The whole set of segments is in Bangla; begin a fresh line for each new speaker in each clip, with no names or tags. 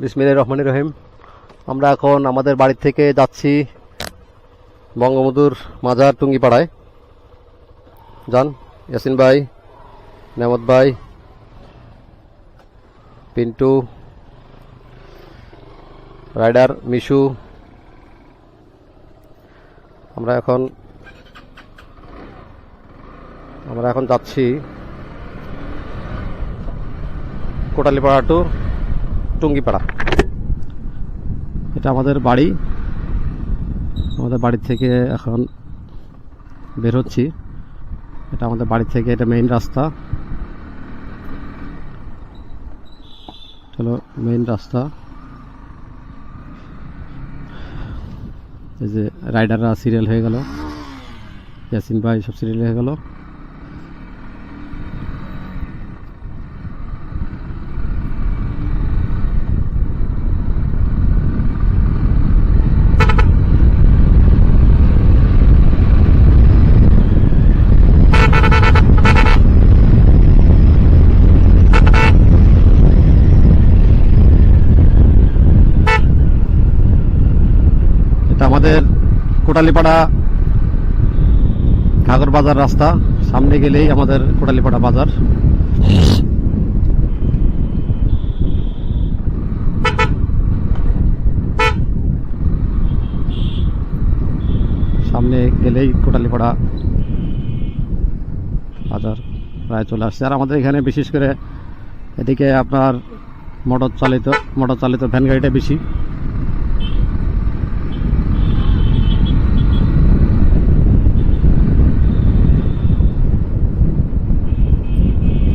বিসমিল্লাহির রহমানির রহিম। আমরা এখন আমাদের বাড়ি থেকে যাচ্ছি বঙ্গবন্ধুর মাজার টুঙ্গিপাড়ায়। যান ইয়াসিন ভাই, নেমত ভাই, পিন্টু, রাইডার, মিশু। আমরা এখন আমরা এখন যাচ্ছি কোটালীপাড়া টু টুঙ্গিপাড়া। এটা আমাদের বাড়ি। আমাদের বাড়ি থেকে এখন বের হচ্ছি। এটা আমাদের বাড়ি থেকে এটা মেইন রাস্তা। চলো মেইন রাস্তা। এই যে রাইডাররা সিরিয়াল হয়ে গেল। ইয়াসিন ভাই সব সিরিয়াল হয়ে গেল এটা আমাদের কোটালীপাড়া ঘাগর বাজার রাস্তা। সামনে গেলেই আমাদের কোটালিপাড়া বাজার। সামনে গেলেই কোটালিপাড়া বাজার প্রায় চলে আসছে। আর আমাদের এখানে বিশেষ করে এদিকে আপনার মোটর চালিত মোটর চালিত ভ্যান গাড়িটা বেশি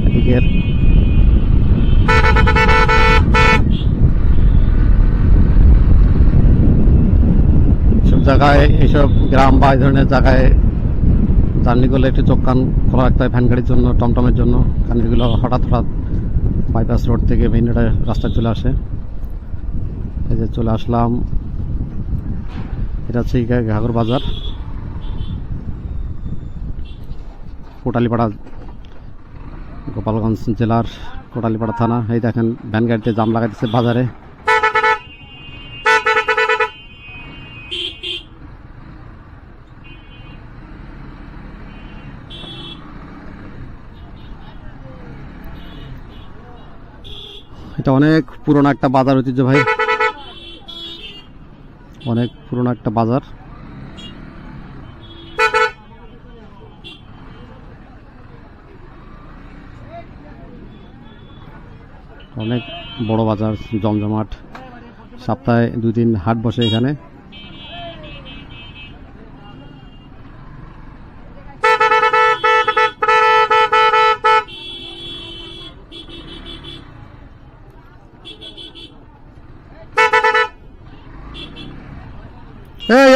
এদিকের সব জায়গায় এইসব গ্রাম বা এই ধরনের জায়গায় জার্নি করলে একটু চোখ কান খোলা রাখতে হয়, ভ্যান গাড়ির জন্য, টমটমের জন্য। কারণ হঠাৎ হঠাৎ বাইপাস রোড থেকে মেইন রোডে রাস্তায় চলে আসে। এই যে চলে আসলাম। এটা হচ্ছে ঘাগর বাজার। কোটালিপাড়া, গোপালগঞ্জ জেলার কোটালিপাড়া থানা। এই দেখেন, ভ্যান গাড়িতে জাম লাগাইতেছে বাজারে। এটা অনেক পুরোনো একটা বাজার ঐতিহ্য ভাই। অনেক পুরোনো একটা বাজার। অনেক বড় বাজার, জমজমাট। সপ্তাহে দুদিন হাট বসে এখানে।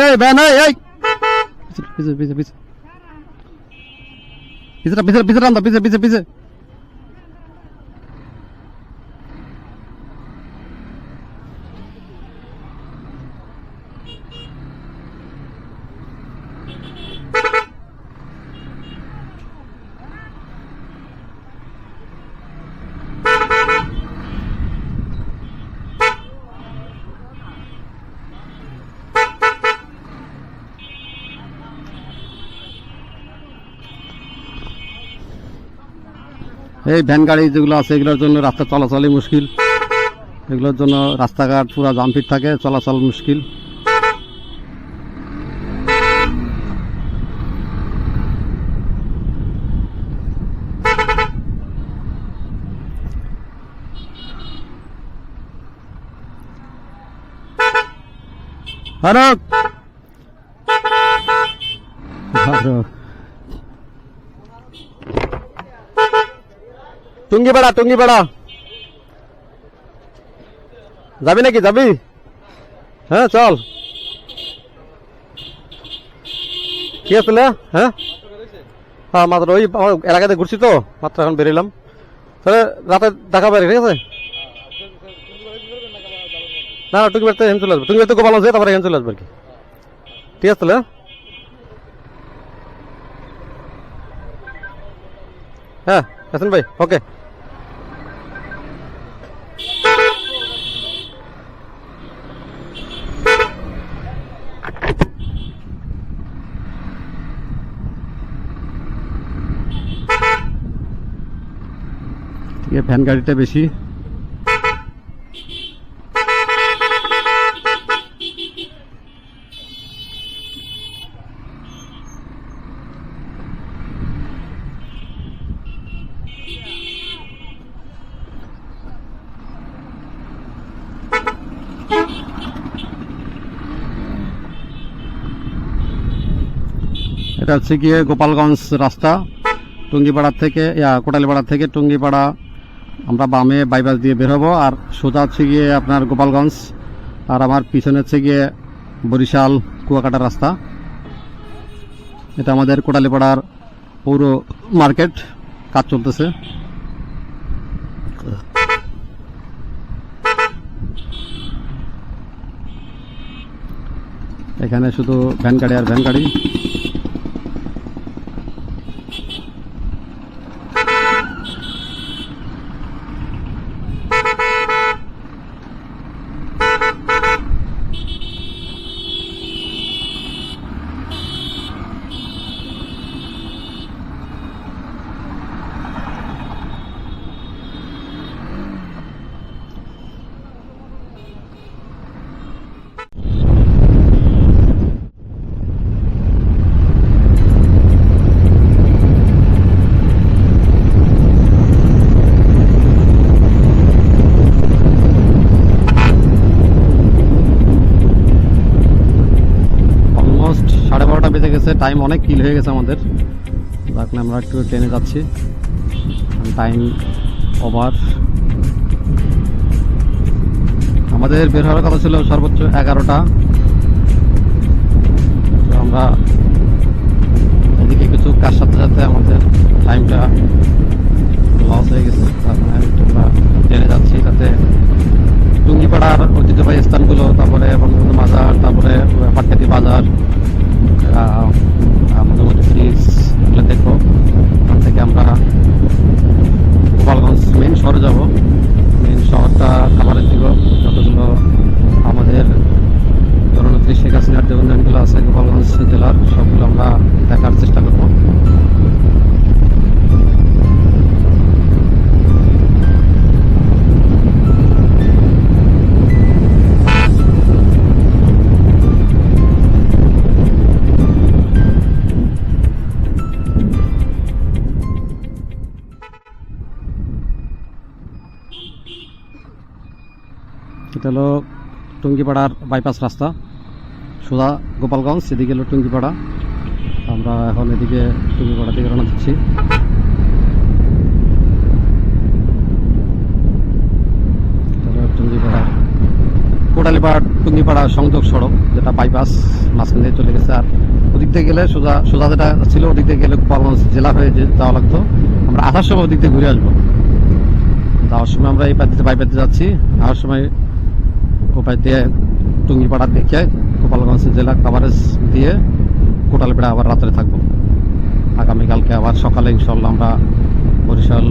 এই ব্যান এই এই। পিছে পিছে পিছে পিছে। পিছে পিছে রান্দা এই ভ্যান গাড়ি যেগুলো আছে, এগুলোর জন্য রাস্তা চলাচলই মুশকিল। এগুলোর জন্য রাস্তাঘাট পুরো জামফিট থাকে, চলাচল মুশকিল। ফারুক ফারুক টুঙ্গি বেড়া টুঙ্গি বেড়া। যাবি নাকি? যাবি? হ্যাঁ চল। কি আসলে হ্যাঁ? হ্যাঁ মাত্র ওই, আমার এলাকাতে ঘুরছি তো, মাত্র এখন বেরিলাম। তাহলে রাতে দেখা পারি ঠিক আছে? না না, টুঙ্গি বেড়াতে এখানে চলে আসবে। টুঙ্গি বেড়াতে গোপাল আছে তারপরে এখানে চলে আসবে আর কি। ঠিক আছে তাহলে হ্যাঁ হাসান ভাই, ওকে। ভ্যান গাড়িটা বেশি। এটা হচ্ছে গিয়ে গোপালগঞ্জ রাস্তা টুঙ্গিপাড়া থেকে ইয়া কোটালীপাড়া থেকে টুঙ্গিপাড়া আমরা বামে বাইপাস দিয়ে বের হব, আর সোজা হচ্ছে গিয়ে আপনার গোপালগঞ্জ, আর আমার পিছনে হচ্ছে গিয়ে বরিশাল, কুয়াকাটা রাস্তা। এটা আমাদের কোটালিপাড়ার পৌর মার্কেট, কাজ চলতেছে। এখানে শুধু ভ্যান গাড়ি আর ভ্যান গাড়ি। টাইম অনেক কিল হয়ে গেছে আমাদের। এখন আমরা একটু ট্রেনে যাচ্ছি। টাইম ওভার আমাদের বের হওয়ার কথা ছিল সর্বোচ্চ এগারোটা। তো আমরা এদিকে কিছু কাজ সাথে সাথে আমাদের টাইমটা লস হয়ে গেছে। তার মানে আমরা ট্রেনে যাচ্ছি তাতে টুঙ্গিপাড়ার ঐতিহ্যবাহী স্থানগুলো, তারপরে বঙ্গবন্ধু বাজার তারপরে পাটকাটি বাজার হলো টুঙ্গিপাড়ার বাইপাস রাস্তা, সোজা গোপালগঞ্জ, এদিকে হলো টুঙ্গিপাড়া। আমরা এখন এদিকে টুঙ্গিপাড়া থেকে রওনা দিচ্ছি। টুঙ্গিপাড়া কোটালীপাড় টুঙ্গিপাড়া সংযোগ সড়ক, যেটা বাইপাস মাঝখান দিয়ে চলে গেছে। আর ওদিক থেকে গেলে সোজা সোজা যেটা ছিল, ওদিক থেকে গেলে গোপালগঞ্জ জেলা হয়ে যাওয়া লাগতো। আমরা আসার সময় ওদিক থেকে ঘুরে আসব। যাওয়ার সময় আমরা এই পাতিতে বাইপাতে যাচ্ছি। আসার সময় কোপাই দিয়ে টুঙ্গিপাড়া দেখে গোপালগঞ্জ জেলা কাভারেজ দিয়ে কোটালপাড়া আবার রাত্রে থাকব। আগামীকালকে আবার সকালে ইনশাল্লাহ আমরা বরিশাল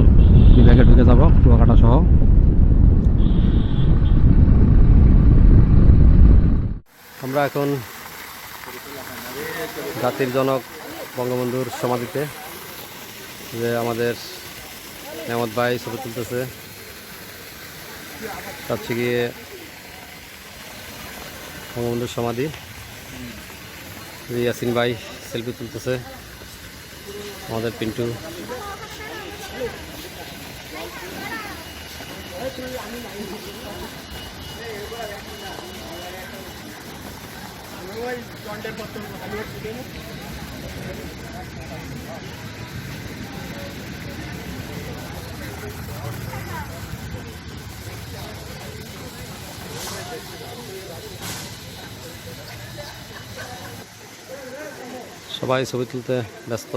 বিভাগে ঢুকে যাব, কুয়াকাটা সহ। আমরা এখন জাতির জনক বঙ্গবন্ধুর সমাধিতে, যে আমাদের নেমত ভাই ছবি তুলতেছে। হচ্ছে গিয়ে বঙ্গবন্ধুর সমাধি। ইয়াসিন ভাই সেলফি তুলতেছে। আমাদের পিন্টু। সবাই ছবি তুলতে ব্যস্ত।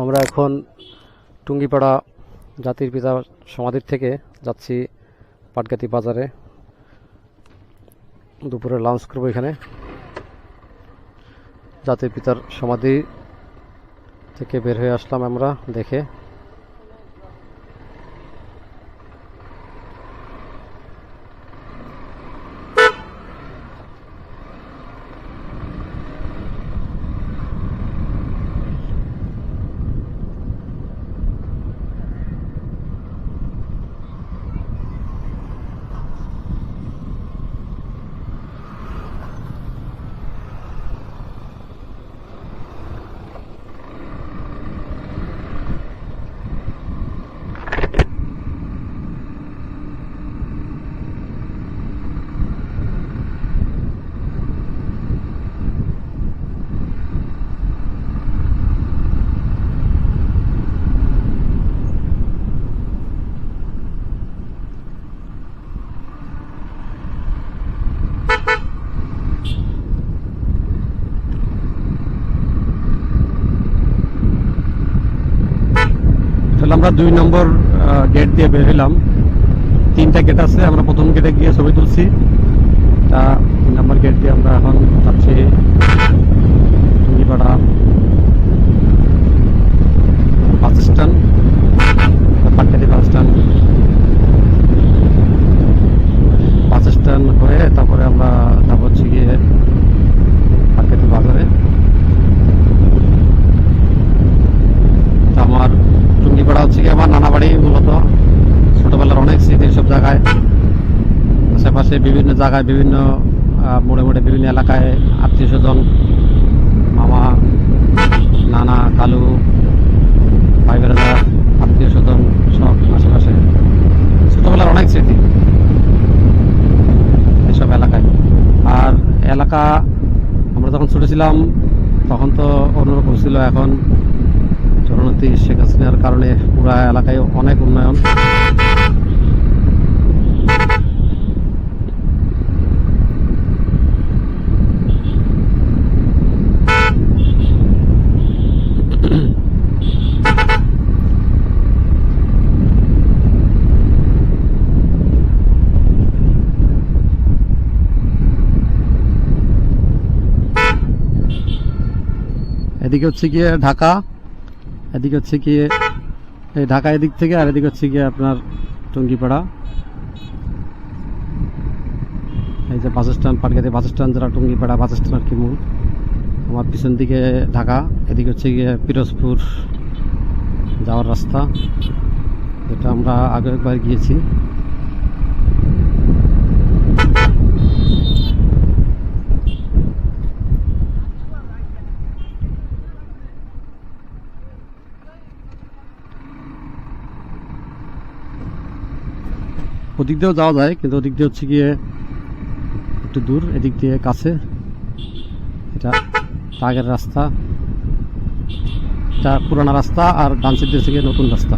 আমরা এখন টুঙ্গিপাড়া জাতির পিতা সমাধির থেকে যাচ্ছি পাটগাতি বাজারে। দুপুরে লাঞ্চ করব এখানে। জাতির পিতার সমাধি থেকে বের হয়ে আসলাম আমরা দেখে আমরা দুই নম্বর গেট দিয়ে বের হইলাম। তিনটা গেট আছে, আমরা প্রথম গেটে গিয়ে ছবি তুলছি। তা তিন নম্বর গেট দিয়ে আমরা এখন যাচ্ছি bus stand Patkati bus stand bus stand হয়ে তারপরে আমরা তারপর হচ্ছে গিয়ে পাটকাটি বাজারে তা আমার টুঙ্গিপাড়া হচ্ছে কি আমার নানা বাড়ি মূলত ছোটবেলার অনেক স্মৃতি সব জায়গায় আশেপাশে বিভিন্ন জায়গায় বিভিন্ন মোড়ে মোড়ে বিভিন্ন এলাকায় আত্মীয় স্বজন, মামা, নানা, কালু, ভাই বেড়াদা আত্মীয় স্বজন সব আশেপাশে। ছোটবেলার অনেক স্মৃতি এসব এলাকায়। আর এলাকা, আমরা যখন ছোট ছিলাম, তখন তো অন্যরকম ছিল। এখন জননেত্রী শেখ হাসিনার কারণে পুরা এলাকায় অনেক উন্নয়ন। এদিকে হচ্ছে গিয়ে ঢাকা, এদিকে হচ্ছে গিয়ে এই ঢাকা এদিক থেকে আর এদিকে হচ্ছে গিয়ে আপনার টঙ্গিপাড়া। এই যে বাস স্ট্যান্ড পাটগাতে বাস স্ট্যান্ড যারা টঙ্গিপাড়া বাস স্ট্যান্ড আর কি মূল, আমার পিছন দিকে ঢাকা, এদিকে হচ্ছে গিয়ে পিরোজপুর যাওয়ার রাস্তা এটা আমরা আগে একবার গিয়েছি। ওদিক দিয়েও যাওয়া যায়, কিন্তু ওদিক দিয়ে হচ্ছে গিয়ে একটু দূর, এদিক দিয়ে কাছে। এটা আগের রাস্তা। এটা পুরানো রাস্তা আর ডান দিয়ে নতুন রাস্তা।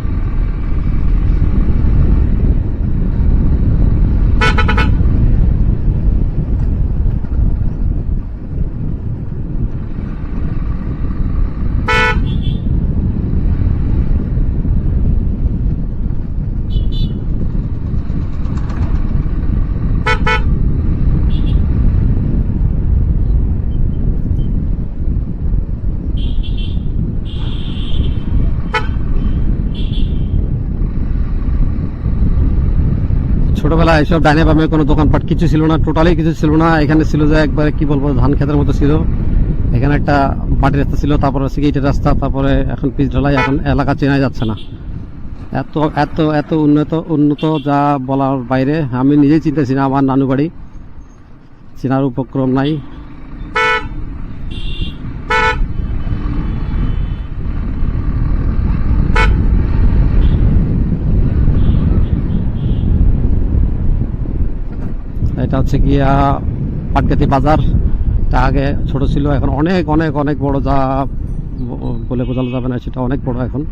এসব ডাইনে বামে কোনো দোকানপাট কিছু ছিল না টোটালি কিছু ছিল না। এখানে ছিল যে একবারে কি বলব, ধান খেতের মতো ছিল। এখানে একটা বাটির রাস্তা ছিল, তারপরে হচ্ছে গেটের রাস্তা, তারপরে এখন পিচ ঢালাই, এখন এলাকা চেনা যাচ্ছে না। এত এত এত উন্নত উন্নত যা বলার বাইরে, আমি নিজেই চিন্তা না, আমার নানু বাড়ি চেনার উপক্রম নাই এটা হচ্ছে গিয়া পাটগাতি বাজার। তা আগে ছোট ছিল, এখন অনেক অনেক অনেক বড় যা বলে বোঝানো যাবে না, সেটা অনেক বড় এখন।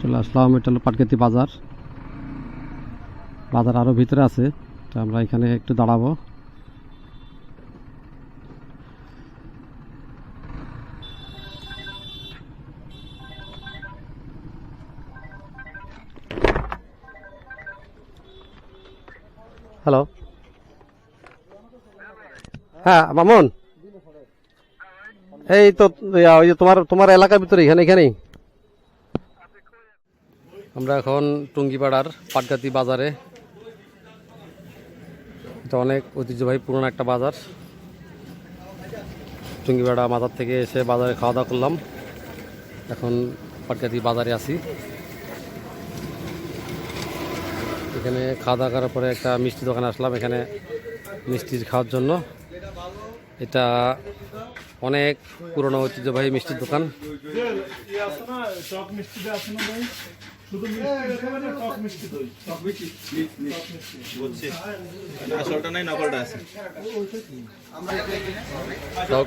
চলে আসলাম, এটা হলো পাটগাতি বাজার। বাজার আরও ভিতরে আছে, তো আমরা এখানে একটু দাঁড়াবো। হ্যালো হ্যাঁ মামুন। এই তো ওই যে তোমার তোমার এলাকার ভিতরে, এখানে, এখানেই। আমরা এখন টুঙ্গিপাড়ার পাটগাতি বাজারে। এটা অনেক ঐতিহ্যবাহী পুরনো একটা বাজার। টুঙ্গিপাড়া বাজার থেকে এসে বাজারে খাওয়া দাওয়া করলাম। এখন পাটগাতি বাজারে আছি। এখানে খাওয়া দাওয়া করার পরে একটা মিষ্টি দোকানে আসলাম এখানে মিষ্টি খাওয়ার জন্য। এটা অনেক পুরনো ঐতিহ্যবাহী মিষ্টির দোকান।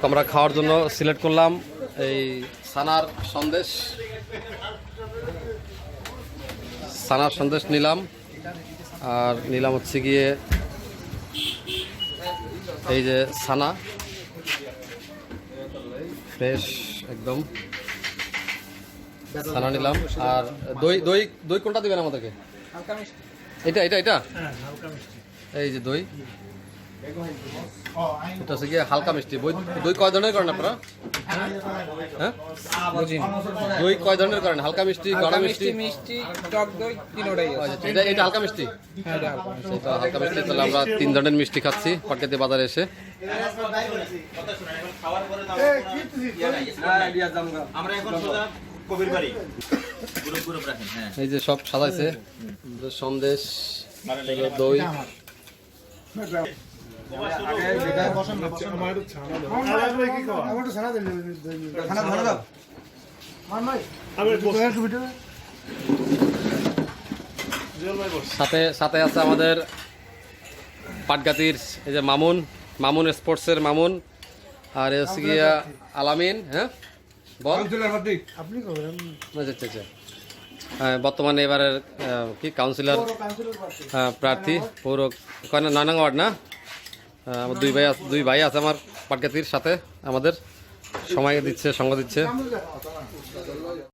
আমরা খাওয়ার জন্য সিলেক্ট করলাম এই সানার সন্দেশ। সানার সন্দেশ নিলাম। আর নিলাম হচ্ছে গিয়ে এই যে ছানা। ফ্রেশ একদম। ছানা নিলাম। আর দই দই দই কোনটা দেবেন আমাদেরকে? এটা এটা এটা?
হ্যাঁ
এই যে দই। এটা হচ্ছে গিয়ে হালকা মিষ্টি। দই কয় ধরনের করেন আপনারা? হ্যাঁ? দই কয় ধরনের করেন? হালকা মিষ্টি গরম মিষ্টি?
মিষ্টি টক দই তিনোটাই
আচ্ছা, এটা এটা হালকা মিষ্টি?
এটা হালকা মিষ্টি।
তাহলে আমরা তিন ধরনের মিষ্টি খাচ্ছি পাটকাতি বাজারে এসে।
আমরা এখন কবির বাড়ি গ্রুপ গ্রুপ রাখেন
এই যে সব সাজাইছে। সন্দেশ দই। সাথে সাথে আছে আমাদের পাটগাতির এই যে মামুন মামুন স্পোর্টসের মামুন আর হচ্ছে গিয়া আলামিন হ্যাঁ? বল। আচ্ছা, বর্তমানে এবারের কি কাউন্সিলর প্রার্থী পৌর নয় নং ওয়ার্ড না? আমার দুই ভাই দুই ভাই আছে আমার পাটগাতির সাথে আমাদের সময় দিচ্ছে সঙ্গ দিচ্ছে।